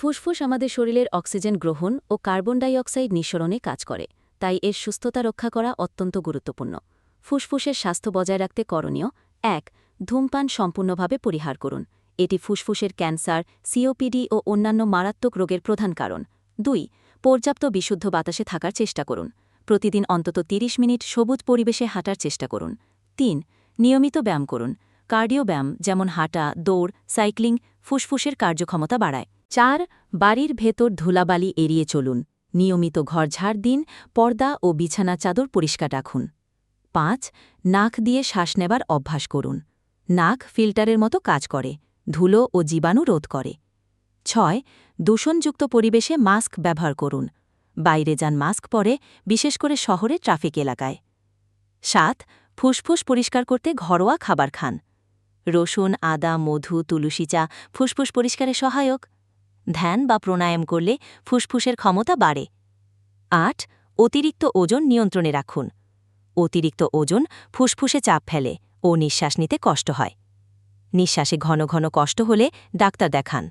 ফুসফুস আমাদের শরীরের অক্সিজেন গ্রহণ ও কার্বন ডাই অক্সাইড নিঃসরণে কাজ করে, তাই এর সুস্থতা রক্ষা করা অত্যন্ত গুরুত্বপূর্ণ। ফুসফুসের স্বাস্থ্য বজায় রাখতে করণীয়, এক, ধূমপান সম্পূর্ণভাবে পরিহার করুন। এটি ফুসফুসের ক্যান্সার সিওপিডি ও অন্যান্য মারাত্মক রোগের প্রধান কারণ। দুই, পর্যাপ্ত বিশুদ্ধ বাতাসে থাকার চেষ্টা করুন। প্রতিদিন অন্তত ৩০ মিনিট সবুজ পরিবেশে হাঁটার চেষ্টা করুন। তিন, নিয়মিত ব্যায়াম করুন। কার্ডিও ব্যায়াম, যেমন হাঁটা, দৌড়, সাইক্লিং, ফুসফুসের কার্যক্ষমতা বাড়ায়। চার, বাড়ির ভেতর ধুলাবালি এড়িয়ে চলুন, নিয়মিত ঘর ঝাড় দিন, পর্দা ও বিছানা চাদর পরিষ্কার রাখুন। পাঁচ, নাক দিয়ে শ্বাস নেবার অভ্যাস করুন। নাক ফিল্টারের মতো কাজ করে, ধুলো ও জীবাণু রোধ করে। ছয়, দূষণযুক্ত পরিবেশে মাস্ক ব্যবহার করুন। বাইরে যান মাস্ক পরে, বিশেষ করে শহরে ট্রাফিক এলাকায়। সাত, ফুসফুস পরিষ্কার করতে ঘরোয়া খাবার খান। রসুন, আদা, মধু, তুলসী চা, ফুসফুস পরিষ্কারে সহায়ক। ধ্যান বা প্রণায়াম করলে ফুসফুসের ক্ষমতা বাড়ে। আট, অতিরিক্ত ওজন নিয়ন্ত্রণে রাখুন। অতিরিক্ত ওজন ফুসফুসে চাপ ফেলে ও নিঃশ্বাস নিতে কষ্ট হয়। নিঃশ্বাসে ঘন ঘন কষ্ট হলে ডাক্তার দেখান।